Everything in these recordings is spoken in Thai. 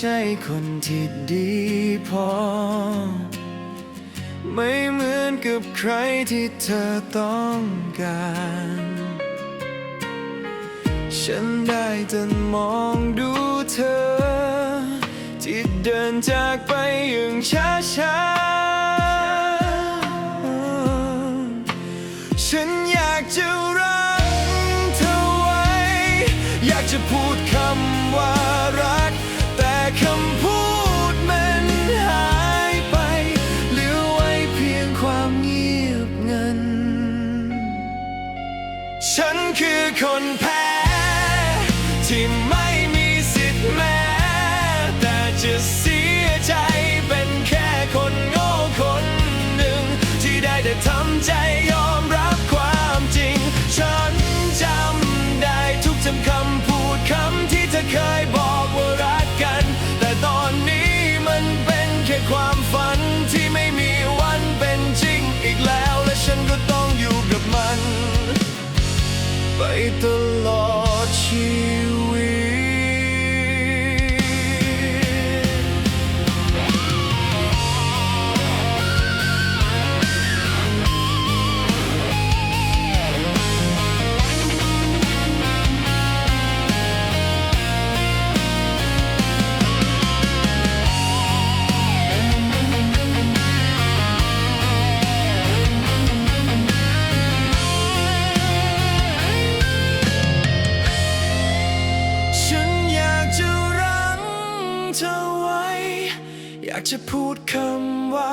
ช่คนที่ดีพอ ไม่เหมือนกับใครที่เธอต้องการ ฉันได้แต่มองดูเธอ ที่เดินจากไปอย่างช้าๆ คือคนแพ้ ที่ไม่มีสิทธิ์แม้ แต่จะเสียใจเป็นแค่คนโง่คนหนึ่ง ที่ได้แต่ทำใจยอมรับความจริง ฉันจำได้ทุกจำคำพูดคำที่เธอเคยบอกว่ารักกัน แต่ตอนนี้มันเป็นแค่ความฝันที่ไม่ จะพูดคำว่า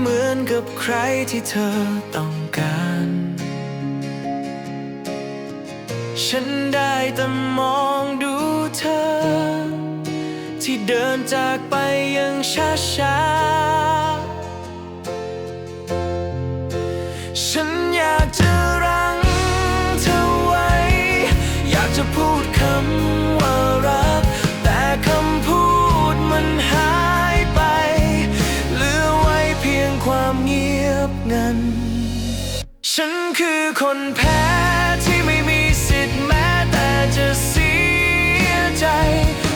เหมือนกับใครที่เธอต้องการ ฉันได้แต่มองดูเธอ ที่เดินจากไปอย่างช้าๆฉันอยากจะรั้งเธอไว้ อยากจะพูดคำ ยบงันฉันคือคนแพ้ที่ไม่มีสิทธิ์แม้แต่จะเสียใจ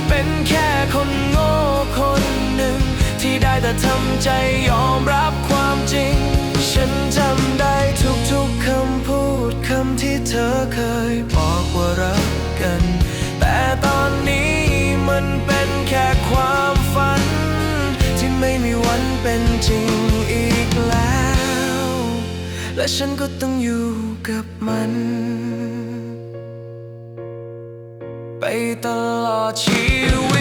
เป็นแค่คนโง่คนหนึ่ง ที่ได้แต่ทำใจยอมรับความจริง ฉันจำได้ทุกๆคำพูดคำที่เธอเคยบอกว่ารักกัน แต่ตอนนี้ และฉันก็ต้องอยู่กับมัน ไปตลอดชีวิต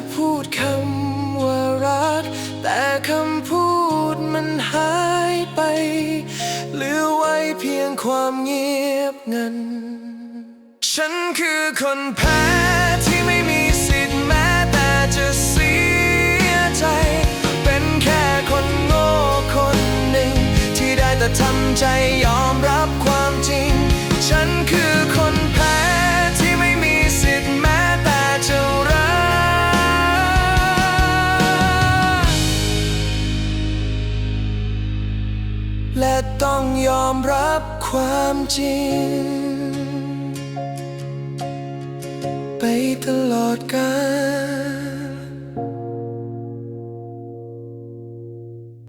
ะพูดคำว่ารัก แต่คำพูดมันหายไปเหลือไว้เพียงความเงียบงัน ฉันคือคนแพ้ ความจริง ไปตลอดกัน